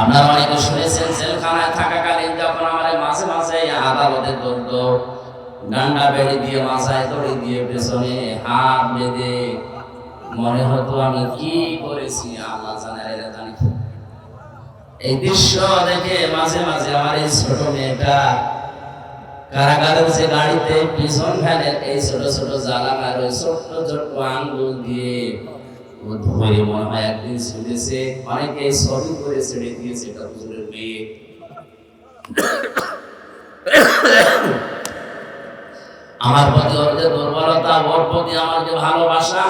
আপনারা অনেকে শুনেছেন, জেলখানায় থাকাকালীন যখন আমার মাঝে মাঝে আদালতে দৌড় ডান্ডা বেড়ে দিয়ে মাথায় দড়ি দিয়ে, পেছনে হাত বেঁধে মনে হতো, আমি কি করেছি? আল্লাহ জানে এরা জানি এই দৃশ্য দেখে মাঝে মাঝে আমার এই ছোট মেয়েটা কারাগারের যে গাড়িতে পিছন ফ্যানের এই ছোট ছোট জ্বালানার ওই ছোট্ট ছোট্ট আঙ্গুল দিয়ে মনে হয় একদিন ছেড়েছে অনেকে ছবি করে ছেড়ে দিয়েছে, এটা হুজুরের মেয়ে। আমার প্রতি ওর যে দুর্বলতা, ওর প্রতি আমার যে ভালোবাসা,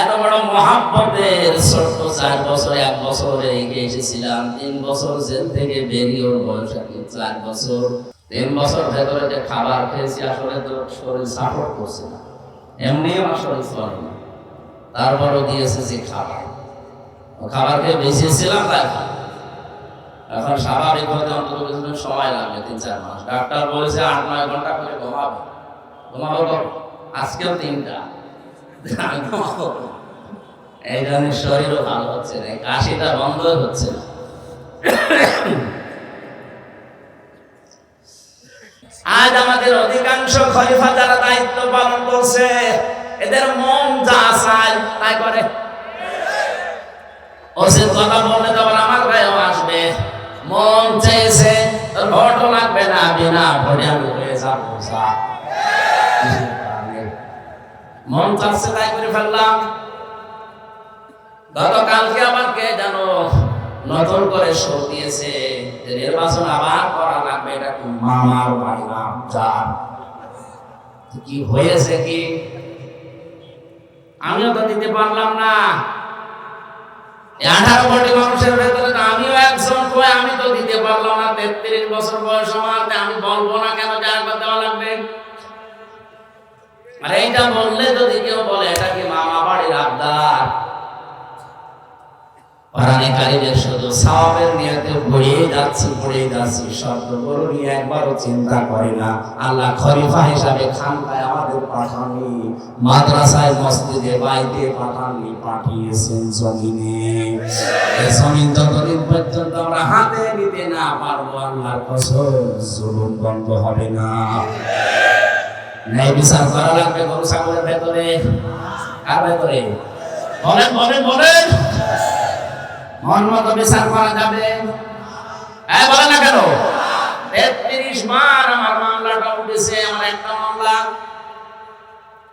এত বড় মহাব্বতের ছোট্ট চার বছর, এক বছর এগিয়ে এসেছিলাম তিন বছর জেল থেকে বেরিয়ে ওর বয়স চার বছর। তিন বছর ভেতরে যে খাবার খেয়েছি, আসলে তো শরীর সাপোর্ট করছে না। এমনি আমার শরীর না। তারপরও দিয়েছে যে খাবার। ও খাবার খেয়ে বেঁচেছিলাম তাই এখন স্বাভাবিক হতে অন্তত কিছুদিন সময় লাগবে, তিন চার মাস। ডাক্তার বলেছে আট নয় ঘণ্টা করে ঘুমাবে। ঘুমাবো? আজকেও তিনটা? এই জন্য শরীরও ভালো হচ্ছে না কাশিটা বন্ধ হচ্ছে না। আজ আমাদের অধিকাংশ খলিফা যারা দায়িত্ব পালন করছে এদের মন যা চায়, তাই করে। ওসির কথা বললে তখন আমার গায়েও আসবে। মন চেয়েছে ভোটও লাগবে না, বিনা ভোটে আমি হয়ে যাব মন চাচ্ছে, তাই করে ফেললাম। গতকালকে আবার কে জানো নতুন করে শো দিয়েছে নির্বাচন আবার করা লাগবে, এটা মামার বাড়ি নাম যান কি হয়েছে কি? আমিও তো দিতে পারলাম না। আঠারো কোটি মানুষের ভেতরে আমিও একজন কই আমি তো দিতে পারলাম না। তেত্রিশ বছর বয়স আমার আমি বলব না কেন যার দেওয়া লাগবে। আর এইটা বললে যদি কেউ বলে এটা কি মামা বাড়ির আবদার? কোরআনে শুধু সাওয়াবের নিয়তে পড়েই যাচ্ছি যাচ্ছি। নিয়ে একবারও চিন্তা করে না। আল্লাহ হিসাবে খানকায় আমাদের পাঠাননি। মাদ্রাসায় মসজিদে বাইতে পাঠাননি, পাঠিয়েছেন জমিনে। এই জমিন যতদিন পর্যন্ত আমরা হাতে নিতে না পারব, আল্লাহর জুলুম বন্ধ হবে না। ন্যায় বিচার করা লাগবে গরু, ছাগলের ভেতরে। কার ভেতরে? বলেন বলেন বলেন। মন মতো বিচার করা যাবে। হ্যাঁ বলে না কেন? তেত্রিশ বার আমার মামলাটা উঠেছে আমার একটা মামলা।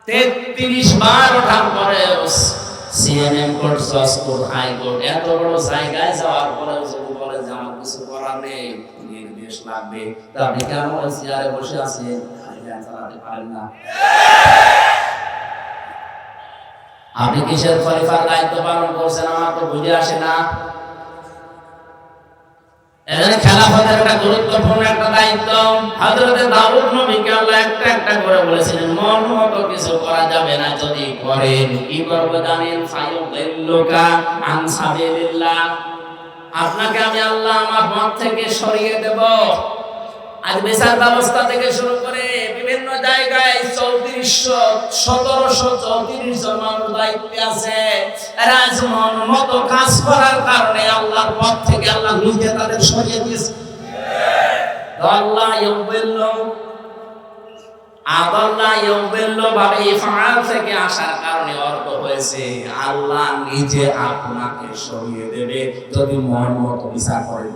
তেত্রিশ বার ওঠার পরে সিএনএম কোর্ট জজ কোর্ট হাইকোর্ট এত বড় জায়গায় যাওয়ার পরে যদি বলে যে আমার কিছু করার নেই নির্দেশ লাগবে। তা আপনি কেন চেয়ারে বসে আছেন? চালাতে পারেন না। আপনি কিসের খলিফার দায়িত্ব পালন করছেন আমার তো বুঝে আসে না? খেলাফতের একটা গুরুত্বপূর্ণ একটা দায়িত্ব। দাউদ নবীকে আল্লাহ একটা একটা করে বলেছিলেন, মন মতো কিছু করা যাবে না, যদি করেন কি করব জানেন? ফায়ুদিল্লুকা আন আপনাকে আমি আল্লাহ আমার পথ থেকে সরিয়ে দেব। বিচার ব্যবস্থা থেকে শুরু করে বিভিন্ন জায়গায় সতেরোশো চৌত্রিশ জন মানুষ আছে। মতো কাজ করার কারণে আল্লাহর পথ থেকে আল্লাহ নিজে তাদের সরিয়ে দিয়েছে। আল্লাহ ভাবে থেকে আসার কারণে অর্থ হয়েছে, আল্লাহ নিজে আপনাকে সরিয়ে দেবে যদি মন মতো বিচার করেন।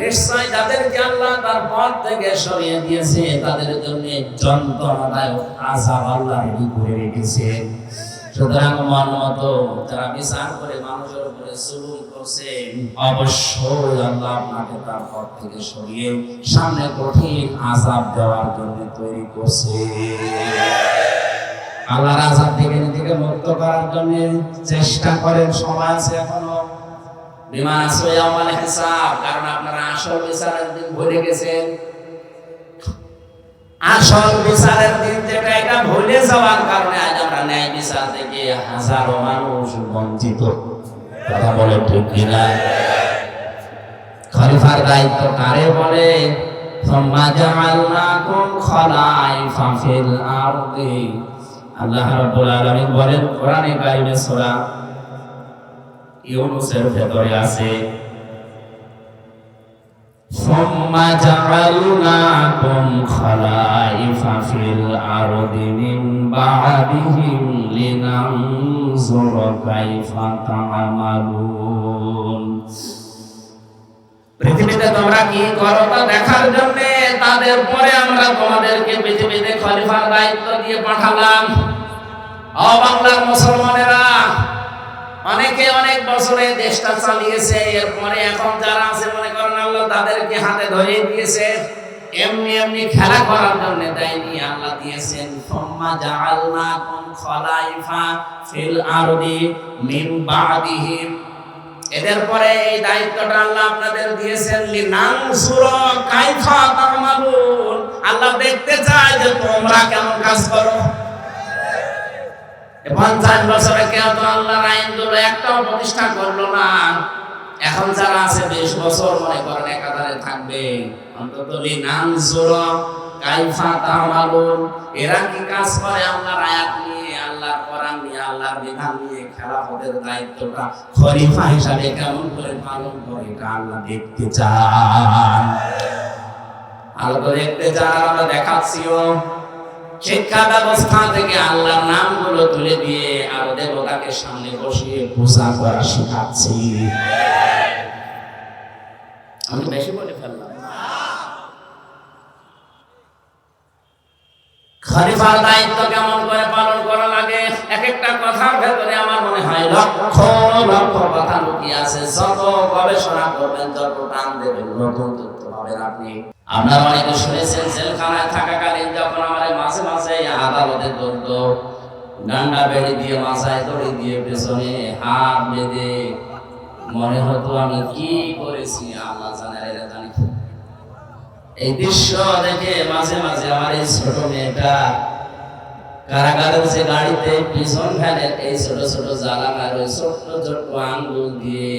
নিশ্চয় যাদেরকে আল্লাহ তার পথ থেকে সরিয়ে দিয়েছে, তাদের জন্য যন্ত্রণাদায়ক আজাব আল্লাহ রেডি করে রেখেছে। সুতরাং মন মতো যারা বিচার করে মানুষের উপরে জুলুম করছে, অবশ্যই আল্লাহ আপনাকে তার পথ থেকে সরিয়ে সামনে কঠিন আজাব দেওয়ার জন্য তৈরি করছে। আল্লাহর আজাব থেকে নিজেকে মুক্ত করার জন্য চেষ্টা করেন আছে এখনও। বিমান আসবে আমার হিসাব কারণ আপনারা আসল বিচার একদিন ভরে গেছেন আসল বিচারের দিন যেটা এটা ভুলে যাওয়ার কারণে আজ আমরা ন্যায় বিচার থেকে হাজারো মানুষ বঞ্চিত কথা বলে ঠিক কিনা খলিফার দায়িত্ব কারে বলে ثم جعلناكم خلائف في الأرض আল্লাহ রাব্বুল আলামিন বলেন কোরআনে কারিমে সূরা ইউনূসের ভেতরে আছে ثم جعلناكم خلائف في الأرض من بعدهم لننظر كيف تعملون পৃথিবীতে তোমরা কি করো তা দেখার জন্য তাদের পরে আমরা তোমাদেরকে পৃথিবীতে খলিফার দায়িত্ব দিয়ে পাঠালাম ও বাংলার মুসলমানেরা অনেকে অনেক বছরে দেশটা চালিয়েছে, এরপরে এখন যারা আছে, মনে করেন আল্লাহ তাদেরকে হাতে ধরে দিয়েছে। এমনি এমনি খেলা করার জন্য দেয়নি আল্লাহ দিয়েছেন ফম্মা জাআলনাকুম খলাইফা ফিল আরদি মিন বাদিহিম। এদের পরে এই দায়িত্বটা আল্লাহ আপনাদের দিয়েছেন লিনানসুরা কাইফা তামালুন। আল্লাহ দেখতে চায় যে তোমরা কেমন কাজ করো। পঞ্চাশ বছরে কেউ তো আল্লাহর আইনগুলো একটাও প্রতিষ্ঠা করল না। এখন যারা আছে, বিশ বছর মনে করেন একাধারে থাকবে। অন্তত লিনানসুরা কাইফা তামালুন, এরা কি কাজ করে আল্লাহর আয়াত নিয়ে, আল্লাহর কোরআন নিয়ে, আল্লাহর বিধান নিয়ে খেলাফতের দায়িত্বটা খলিফা হিসাবে কেমন করে পালন করে, এটা আল্লাহ দেখতে চান। আল্লাহ দেখতে চান, আমরা দেখাচ্ছিও। শিক্ষা ব্যবস্থা থেকে আল্লাহর নামগুলো তুলে দিয়ে আরও দেবতাকে সামনে বসিয়ে পূজা করা শেখাচ্ছি। আমি বেশি বলে ফেললাম। খলিফার দায়িত্ব কেমন করে পালন করা লাগে? এক একটা কথার ভেতরে আমার মনে হয় লক্ষ লুকিয়ে আছে যত গবেষণা করবেন যত টান দেবেন নতুন তথ্য পাবেন আপনি আপনারা অনেকে শুনেছেন জেলখানায় থাকাকালীন যখন মাঝে মাঝে আদালতে ডান্ডা দিয়ে মাথায় দড়ি দিয়ে পেছনে হাত বেঁধে মনে হতো আমি কি করেছি আল্লাহ জানি এই দৃশ্য দেখে মাঝে মাঝে আমার এই ছোট মেয়েটা কারাগারের যে গাড়িতে পিছন ফ্যানের এই ছোট ছোট জ্বালানার ওই ছোট্ট ছোট্ট আঙ্গুল দিয়ে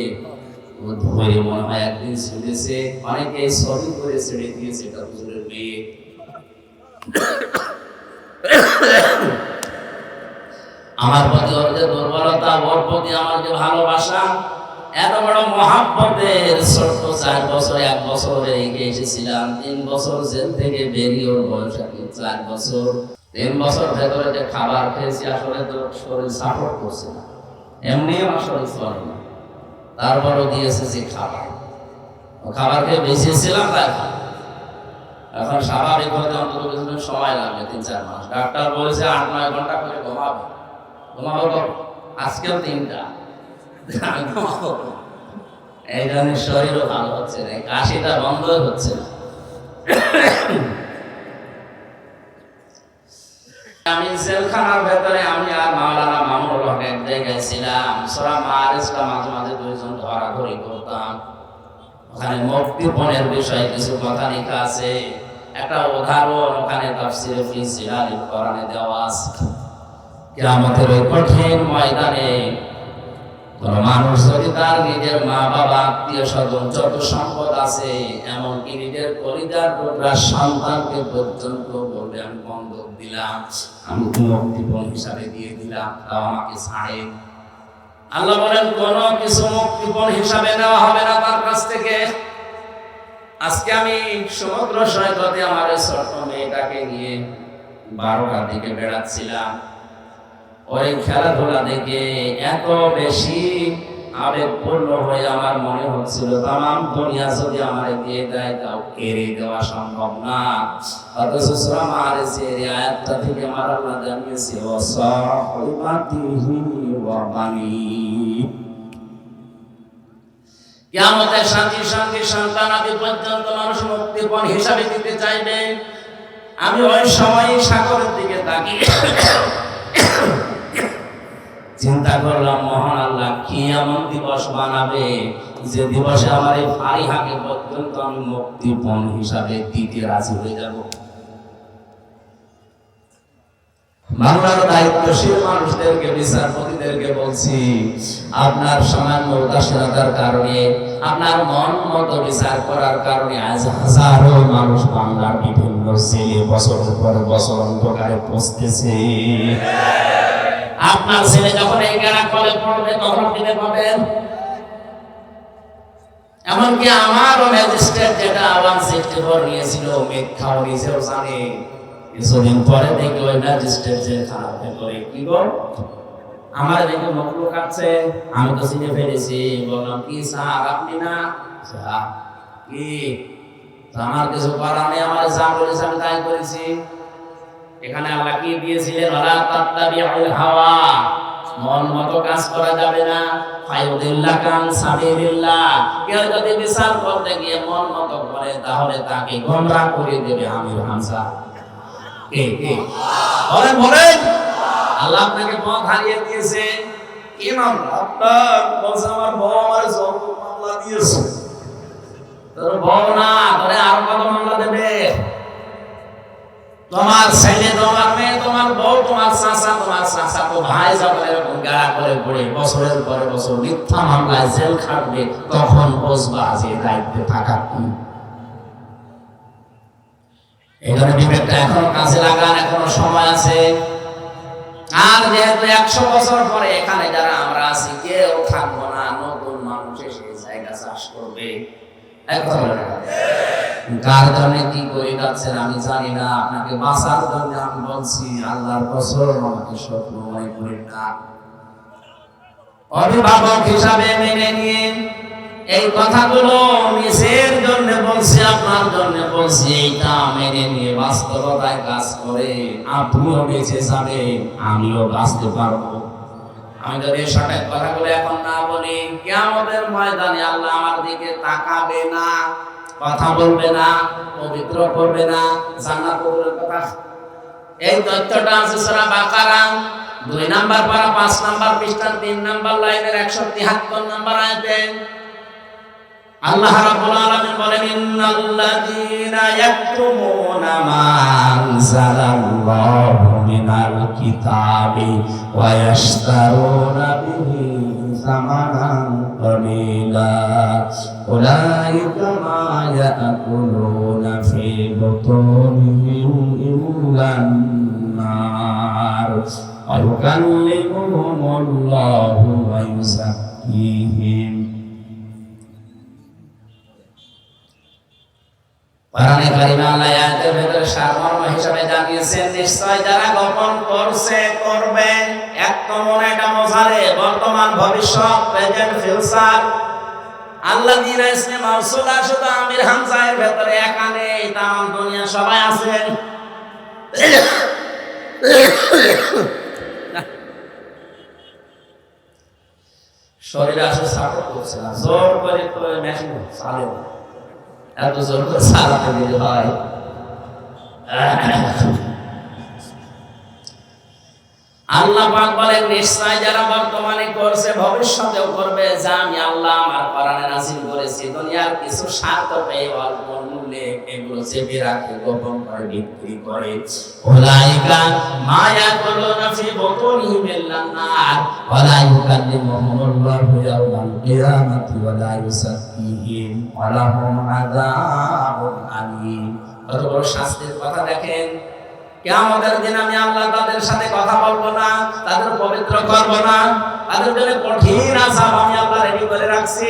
ধরে মনে হয় একদিন ছিঁড়েছে অনেকে ছবি করে ছেড়ে দিয়েছে এটা মেয়ে। আমার প্রতি ওর যে দুর্বলতা, ওর প্রতি আমার যে ভালোবাসা, এত বড় মহাব্বতের ছোট্ট চার বছর, এক বছর রেখে এসেছিলাম, তিন বছর জেল থেকে বেরিয়ে ওর বয়স চার বছর। তিন বছর ভেতরে যে খাবার খেয়েছি, আসলে তো শরীর সাপোর্ট করছে না। এমনি আমার শরীর চলে না। তারপরও দিয়েছে যে খাবার। খাবার খেয়ে বেঁচেছিলাম তাই এখন স্বাভাবিক হতে অন্তত কিছুদিন সময় লাগবে, তিন চার মাস। ডাক্তার বলেছে আট নয় ঘণ্টা করে ঘুমাবে। ঘুমাবো? আজকেও তিনটা। এই জন্য শরীরও ভালো হচ্ছে না। কাশিটা বন্ধ হচ্ছে না। আমি জেলখানার ভেতরে আমি আর মাওলানা মামুনুল হক এক জায়গায় ছিলাম। সোরা মারিসটা মাঝে মাঝে দুইজন ধরাধরি করতাম। ওখানে মুক্তিপণের বিষয়ে কিছু কথা লেখা আছে। একটা উদাহরণ ওখানে তাফসিরে ফি কোরআনে দেওয়া আছে। কিয়ামতের ওই কঠিন ময়দানে মানুষ যদি তার নিজের মা বাবা আত্মীয় স্বজন যত সম্পদ আছে, এমনকি নিজের পরিবার টুকরা সন্তানকে পর্যন্ত বলবে, আমি বন্ধক দিলাম, আমি মুক্তিপণ হিসাবে দিয়ে দিলাম, তাও আমাকে ছাড়ে আল্লাহ বলেন, কোন কিছু মুক্তিপণ হিসাবে নেওয়া হবে না তার কাছ থেকে। আজকে আমি সমুদ্র সৈকতে আমার ছোট্ট মেয়েটাকে নিয়ে বারোটার দিকে বেড়াচ্ছিলাম। ওই খেলাধুলা দেখে এত বেশি আবেগপূর্ণ হয়ে আমার মনে হচ্ছিল তাম দুনিয়া যদি আমার দিয়ে দেয়, তাও কেড়ে দেওয়া সম্ভব না। সন্তান পর্যন্ত মানুষ মুক্তিপণ হিসাবে চাইবে। আমি ওই সময় সাগরের দিকে তাকিয়ে চিন্তা করলাম, মহান আল্লাহ, কি এমন দিবস বানাবে যে দিবসে আমার এই ফারিহাকে পর্যন্ত আমি মুক্তিপণ হিসাবে দিতে রাজি হয়ে যাব? বাংলার দায়িত্বশীল মানুষদেরকে, বিচারপতিদেরকে বলছি, আপনার সামান্য উদাসীনতার কারণে, আপনার মন মতো বিচার করার কারণে আজ হাজারো মানুষ বাংলার বিভিন্ন জেলে বছরের পর বছর অন্ধকারে পৌঁছতেছে। আপনার ছেলে যখন এই গেরা কলে পড়বে, তখন দিনে পাবেন। এমনকি আমারও ম্যাজিস্ট্রেট যেটা ওয়ান সিক্সটি ফোর নিয়েছিল মিথ্যাও নিজেও জানে। কিছুদিন পরে দেখি ওই ম্যাজিস্ট্রেট যে খারাপ করে কি গো? আমার দেখে মুখ লুকাচ্ছে। আমি তো চিনে ফেলেছি। বললাম, কি স্যার, আপনি না? কি? আমার কিছু করার নেই, আমার যা বলেছে আমি তাই করেছি। এখানে আল্লাহ কি দিয়েছিলেন? ওলা তাত্তাবিউল হাওয়া। মন মতো কাজ করা যাবে না। কান কেউ যদি বিচার করতে গিয়ে মন মতো করে, তাহলে তাকে গোমরাহ করে দেবে আমির হামজা। কে কে? আল্লাহ আপনাকে পথ হারিয়ে দিয়েছে। কি মামলা আপনার বলছে, আমার বউ আমার যৌতুক দিয়েছে। তোর বউ না তোমার ছেলে, তোমার মেয়ে, তোমার বউ, তোমার চাচা তোমার চাচা তো ভাই যখন এরকম করে পড়ে বছরের পরে বছর মিথ্যা মামলায় জেল খাটবে, তখন বুঝবা যে দায়িত্বে থাকা কি। এখানে বিবেকটা এখনও কাজে লাগান এখনও সময় আছে। আর যেহেতু একশো বছর পরে এখানে যারা আমরা আছি, কেউ থাকব না, নতুন মানুষ এসে জায়গা চাষ করবে। এক জন্য কি যাচ্ছেন আমি জানি না, আপনাকে বাঁচার জন্য আমি বলছি, আল্লাহর আমাকে স্বপ্নময় করে না। অভিভাবক হিসাবে মেনে নিয়ে এই কথাগুলো জন্য বলছি, আপনার জন্য বলছি, এইটা মেনে নিয়ে বাস্তবতায় কাজ করে আপনিও বেঁচে আমিও বাঁচতে পারব। আমি যদি সঠিক কথাগুলো এখন না বলি কেমতের ময়দানে আল্লাহ আমার দিকে তাকাবে না। কথা বলবে না, পবিত্র করবে না, জান্নাত কবুলের কথা। এই তথ্যটা আছে সূরা বাকারা, দুই নাম্বার পারা, পাঁচ নাম্বার পৃষ্ঠার তিন নাম্বার লাইনের একশো তিহাত্তর নাম্বার আয়াতে আল্লাহ রাব্বুল আলামিন বলেন, ইন্নাল্লাযীনা ইয়াকতুমুনা মা আনজালাল্লাহু মিনাল কিতাবি ওয়া ইয়াশতারুনা বিহি সামানান qalila উলাইকা মা ইয়াকুলুনা ফি বুতুনিহিম ইল্লান নার ويكلمهم الله ويزكيهم কোরআনে কারিমে আল্লাহ আয়াতের ভেতরে সারমর্ম হিসেবে জানিয়েছেন নিশ্চয় যারা গোপন করছে করবে এক মনে বোঝালে বর্তমান ভবিষ্যৎ আল্লাহ আমির হামজায়ের ভেতরে একা তাম দুনিয়া সবাই আছেন শরীরে আসলে সাপোর্ট করছে না। জোর করে তো মেশিন চালে এত জোর করে চালাতে দিলে হয়। আল্লাহ পাক বলেন, নিশ্চয় যারা বর্তমানে করছে, ভবিষ্যতেও করবে। যা আমি আল্লাহ আমার কোরআনে নাযিল করেছি, দুনিয়ার কিছু স্বার্থ পেয়ে অল্প মূল্যে এগুলো চেপে রাখে, গোপন করে, বিক্রি করে। ওলাইকা মায়া কুলুনা ফি বুতুনিহিম ইল্লান নার ওয়ালা ইউকাল্লিমুহুমুল্লাহু ইয়াওমাল কিয়ামাতি ওয়ালা ইউসাক্কিহিম ওয়া লাহুম আযাবুন আলীম। কত বড় শাস্তির কথা দেখেন। কেয়ামতের দিন আমি আল্লাহ তাদের সাথে কথা বলব না, তাদের পবিত্র করব না। তাদের জন্য কঠিন আসাব আমি আল্লাহ রেডি করে রাখছি।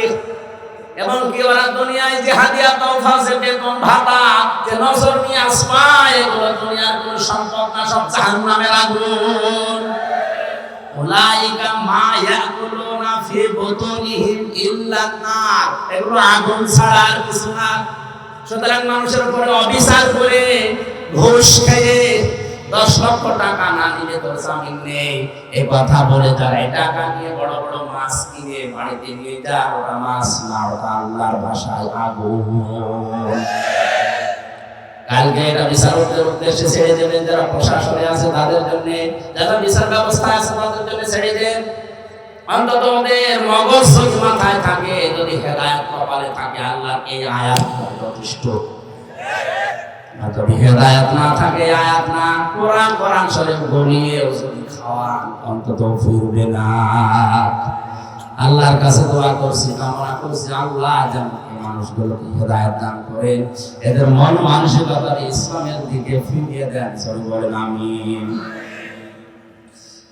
এবং কি ওরা দুনিয়ায় যে হাদিয়া তৌফা যে বেতন ভাতা, যে নজর নিয়ে আসবা এগুলো দুনিয়ার কোন সম্পদ না, সব জাহান্নামের আগুন। উলাইকা মা ইয়াকুলুনা ফি বুতুনিহিম ইল্লা নার এগুলো আগুন ছাড়া আর কিছু না। সুতরাং মানুষের উপরে অবিচার করে ঘুষ খেয়ে দশ লক্ষ টাকা না নিলে তোর জামিন নেই। এই কথা বলে তারা টাকা নিয়ে বড় বড় মাছ কিনে বাড়িতে নিয়ে যা, ওটা মাছ না, ওটা আল্লাহর ভাষায় আগুন। কালকে এটা বিচারকদের উদ্দেশ্যে ছেড়ে দেবেন যারা প্রশাসনে আছে তাদের জন্য। যারা বিচার ব্যবস্থা আছে তাদের জন্য ছেড়ে দেন। অন্তত ওদের মগজ মাথায় থাকে, যদি হেদায়ত কপালে থাকে আল্লাহ এই আয়াত যথেষ্ট হেদায়ত না থাকে, আয়াত না, কোরআন কোরআন শরীফ যদি খাওয়ান, অন্তত ফিরবে না। আল্লাহর কাছে দোয়া করছি, কামনা করছি, আল্লাহ যেন মানুষগুলোকে হেদায়ত দান করেন, এদের মন মানসিকতা ইসলামের দিকে ফিরিয়ে দেন সরি বলেন আমিন।